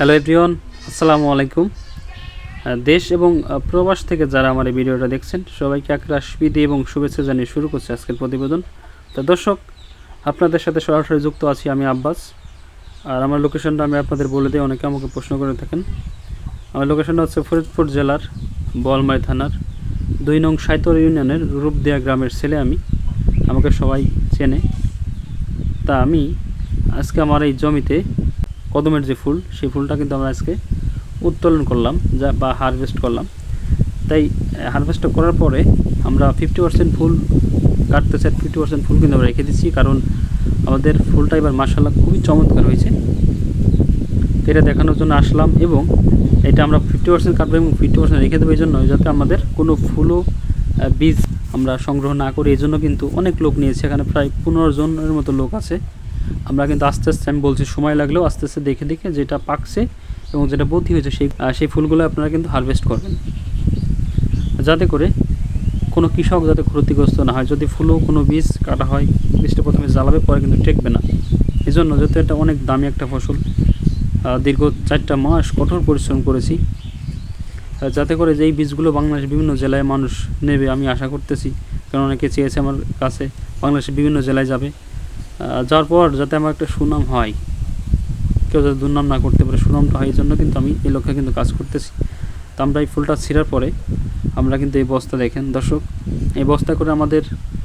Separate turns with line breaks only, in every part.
Hello everyone, আসসালামু আলাইকুম। দেশ এবং প্রবাস থেকে যারা আমার এই ভিডিওটা দেখছেন, সবাইকে একরাশ বিধি এবং শুভেচ্ছা জানিয়ে শুরু করছে আজকের প্রতিবেদন। তো দর্শক, আপনাদের সাথে সরাসরি যুক্ত আছি আমি আব্বাস। আর আমার লোকেশনটা আমি আপনাদের বলে দিই, অনেকে আমাকে প্রশ্ন করে থাকেন। আমার লোকেশনটা হচ্ছে ফরিদপুর জেলার বলমাই থানার দুই নং সাইতর ইউনিয়নের রূপদিয়া গ্রামের ছেলে আমি। আমাকে সবাই চেনে। তা আমি আজকে আমার এই জমিতে কদমের যে ফুল, সেই ফুলটা কিন্তু আমরা আজকে উত্তোলন করলাম, যা বা হারভেস্ট করলাম। তাই হারভেস্টটা করার পরে আমরা ফিফটি পার্সেন্ট ফুল কাটতে চাই ফিফটি পার্সেন্ট ফুল কিন্তু আমরা রেখে দিচ্ছি, কারণ আমাদের ফুলটা এবার মাসাল্লাহ খুবই চমৎকার হয়েছে। এটা দেখানোর জন্য আসলাম এবং এটা আমরা ফিফটি পার্সেন্ট কাটবো এবং ফিফটি পার্সেন্ট রেখে দেবো, এই জন্য যাতে আমাদের কোনো ফুলও বীজ আমরা সংগ্রহ না করি, এই জন্য কিন্তু অনেক লোক নিয়েছে, এখানে প্রায় পনেরো জনের মতো লোক আছে। আমরা কিন্তু আস্তে আস্তে, আমি বলছি সময় লাগলেও আস্তে আস্তে দেখে দেখে যেটা পাকছে এবং যেটা বদ্ধি হয়েছে সেই সেই ফুলগুলো আপনারা কিন্তু হারভেস্ট করবেন। যাতে করে কোনো কৃষক যাতে ক্ষতিগ্রস্ত না হয়, যদি ফুলও কোনো বীজ কাটা হয়, বীজটা প্রথমে জ্বালাবে, পরে কিন্তু টেকবে না। এই জন্য যেহেতু এটা অনেক দামি একটা ফসল দীর্ঘ চারটা মাস কঠোর পরিশ্রম করেছি যাতে করে যেই বীজগুলো বাংলাদেশ বিভিন্ন জেলায় মানুষ নেবে, আমি আশা করতেছি, কারণ অনেকে চেয়েছে আমার কাছে বাংলাদেশের বিভিন্ন জেলায় যাবে। যাওয়ার পর যাতে আমার একটা সুনাম হয় কেউ যাতে দুর্নাম না করতে পারে সুনামটা হয় এই জন্য কিন্তু আমি এই লক্ষ্যে কিন্তু কাজ করতেছি। তো আমরা এই ফুলটা ছিঁড়ার পরে আমরা কিন্তু এই বস্তা দেখেন দর্শক এই বস্তা করে আমাদের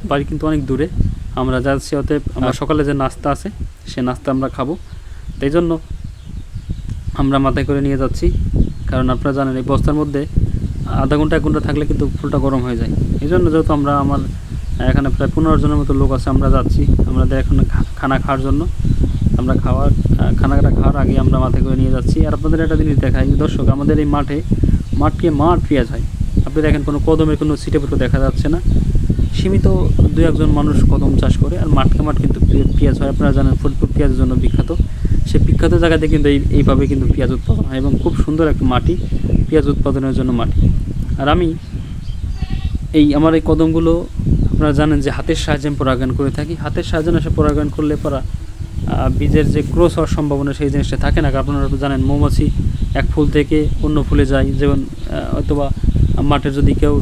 বাড়ি কিন্তু অনেক দূরে। আমরা যাচ্ছি অতএব আমরা সকালে যে নাস্তা আছে সে নাস্তা আমরা খাব। তাই জন্য আমরা মাথায় করে নিয়ে যাচ্ছি কারণ আপনারা জানেন এই বস্তার মধ্যে আধা ঘণ্টা এক ঘণ্টা থাকলে কিন্তু ফুলটা গরম হয়ে যায়। এই জন্য যেহেতু আমরা আমার এখানে প্রায় পনেরো জনের মতো লোক আছে, আমরা যাচ্ছি। আমাদের এখন খানা খাওয়ার জন্য। আমরা খাওয়ার খানাটা খাওয়ার আগে আমরা মাথায় করে নিয়ে যাচ্ছি। আর আপনাদের একটা জিনিস দেখাই দর্শক, আমাদের এই মাঠে, মাঠকে মাঠ পেঁয়াজ হয়। আপনি দেখেন, কোনো কদমের কোনো সিটে পুটো দেখা যাচ্ছে না। সীমিত দু একজন মানুষ কদম চাষ করে, আর মাঠকে মাঠ কিন্তু পেঁয়াজ হয়। আপনারা জানেন, ফরিদপুর পেঁয়াজের জন্য বিখ্যাত। সেই বিখ্যাত জায়গাতে কিন্তু এই, এইভাবে কিন্তু পেঁয়াজ উৎপাদন হয় এবং খুব সুন্দর একটা মাটি, পেঁয়াজ উৎপাদনের জন্য মাটি। আর আমি এই, আমার এই কদমগুলো আপনারা জানেন যে হাতের সাহায্যে আমি পরাগায়ন করে থাকি। হাতের সাহায্যে না সে পরাগায়ন করলে পরা বীজের যে ক্রস হওয়ার সম্ভাবনা সেই জিনিসটা থাকে না। আপনারা জানেন মৌমাছি এক ফুল থেকে অন্য ফুলে যায়। যেমন অথবা মাঠের যদি কেউ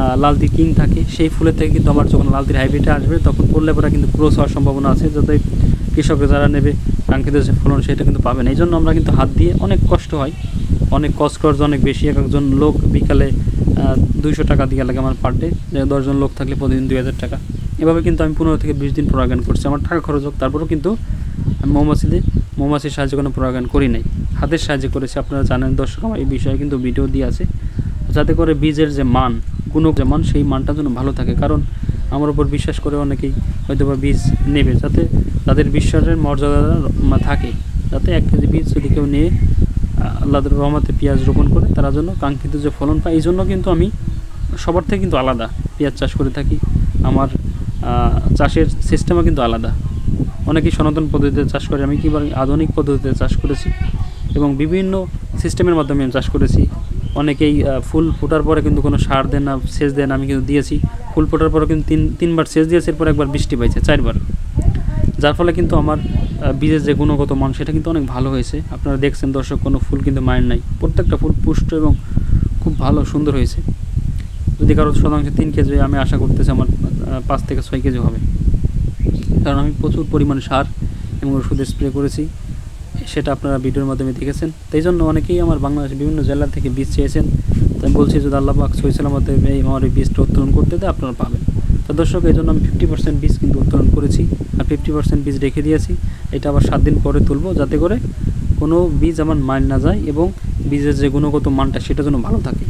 আহ, লালতি কিং থাকে সেই ফুলের থেকে কিন্তু আমার যখন লালতির হাইব্রিডটা আসবে তখন পড়লে পরে কিন্তু ক্রস হওয়ার সম্ভাবনা আছে। যাতে কৃষকরা যারা নেবে কাঙ্ক্ষিত যে ফলন সেটা কিন্তু পাবেন। এই জন্য আমরা কিন্তু হাত দিয়ে অনেক কষ্ট হয়। অনেক কষ্ট খরচ, অনেক বেশি। এক একজন লোক বিকালে দুইশো টাকা দিয়ে লাগে আমার পার ডে দশজন লোক থাকলে প্রতিদিন দুই হাজার টাকা। এভাবে কিন্তু আমি পনেরো থেকে বিশ দিন পরাগায়ন করছি। আমার টাকা খরচ হোক, তারপরেও কিন্তু আমি মৌমাছি দিয়ে, মৌমাছির সাহায্যে কোনো পরাগায়ন করি নাই। হাতের সাহায্যে করেছি, আপনারা জানেন দর্শক আমার এই বিষয়ে কিন্তু ভিডিও দিয়ে আছে। যাতে করে বীজের যে মান গুণ যে মান, সেই মানটা যেন ভালো থাকে। কারণ আমার উপর বিশ্বাস করে অনেকেই হয়তো বা বীজ নেবে। যাতে তাদের বিশ্বাসের মর্যাদা থাকে। যাতে এক কেজি বীজ যদি কেউ নিয়ে আল্লাহর রহমাতে পেঁয়াজ রোপণ করে তারা জন্য কাঙ্ক্ষিত যে ফলন পায় এই জন্য কিন্তু আমি সবার থেকে কিন্তু আলাদা পেঁয়াজ চাষ করে থাকি। আমার চাষের সিস্টেমও কিন্তু আলাদা। অনেকেই সনাতন পদ্ধতিতে চাষ করে, আমি কিবার আধুনিক পদ্ধতিতে চাষ করেছি এবং বিভিন্ন সিস্টেমের মাধ্যমে আমি চাষ করেছি। অনেকেই ফুল ফোটার পরে কিন্তু কোনো সার দেন না, সেচ দেন, আমি কিন্তু দিয়েছি। ফুল ফোটার পরে কিন্তু তিন, তিনবার সেচ দিয়েছি, এরপর একবার বৃষ্টি পাইছে, চারবার। যার ফলে কিন্তু আমার বীজের যে গুণগত মান, সেটা কিন্তু অনেক ভালো হয়েছে। আপনারা দেখছেন দর্শক, কোনো ফুল কিন্তু মায়ের নাই। প্রত্যেকটা ফুল পুষ্ট এবং খুব ভালো, সুন্দর হয়েছে। যদি কারও শতাংশে তিন কেজি আমি আশা করতেছি আমার পাঁচ থেকে ছয় কেজি হবে। কারণ আমি প্রচুর পরিমাণে সার এবং ওষুধ স্প্রে করেছি। সেটা আপনারা ভিডিওর মাধ্যমে দেখেছেন। তাই জন্য অনেকেই আমার বাংলাদেশের বিভিন্ন জেলা থেকে বীজ চেয়েছেন। তো আমি বলছি যদি আল্লাহ পাক সালামতে এই আমার এই বীজটা উত্তোলন করতে দেয়, আপনারা পাবেন। তো দর্শক, এই জন্য আমি ফিফটি পার্সেন্ট বীজ কিন্তু উত্তোলন করেছি আর ফিফটি পার্সেন্ট বীজ রেখে দিয়েছি। এটা আবার সাত দিন পরে তুলবো যাতে করে কোনো বীজ আমার মার না যায় এবং বীজের যে গুণগত মানটা সেটা যেন ভালো থাকে।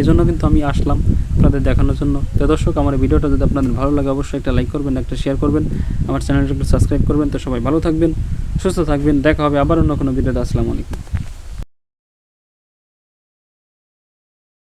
এই জন্য কিন্তু আমি আসলাম আপনাদের দেখানোর জন্য। তো দর্শক, আমার ভিডিওটা যদি আপনাদের ভালো লাগে অবশ্যই একটা লাইক করবেন, একটা শেয়ার করবেন, আমার চ্যানেলটা একটু সাবস্ক্রাইব করবেন। তো সবাই ভালো থাকবেন, সুস্থ থাকবেন। দেখা হবে আবার অন্য কোনো ভিডিওতে আসসালামু আলাইকুম।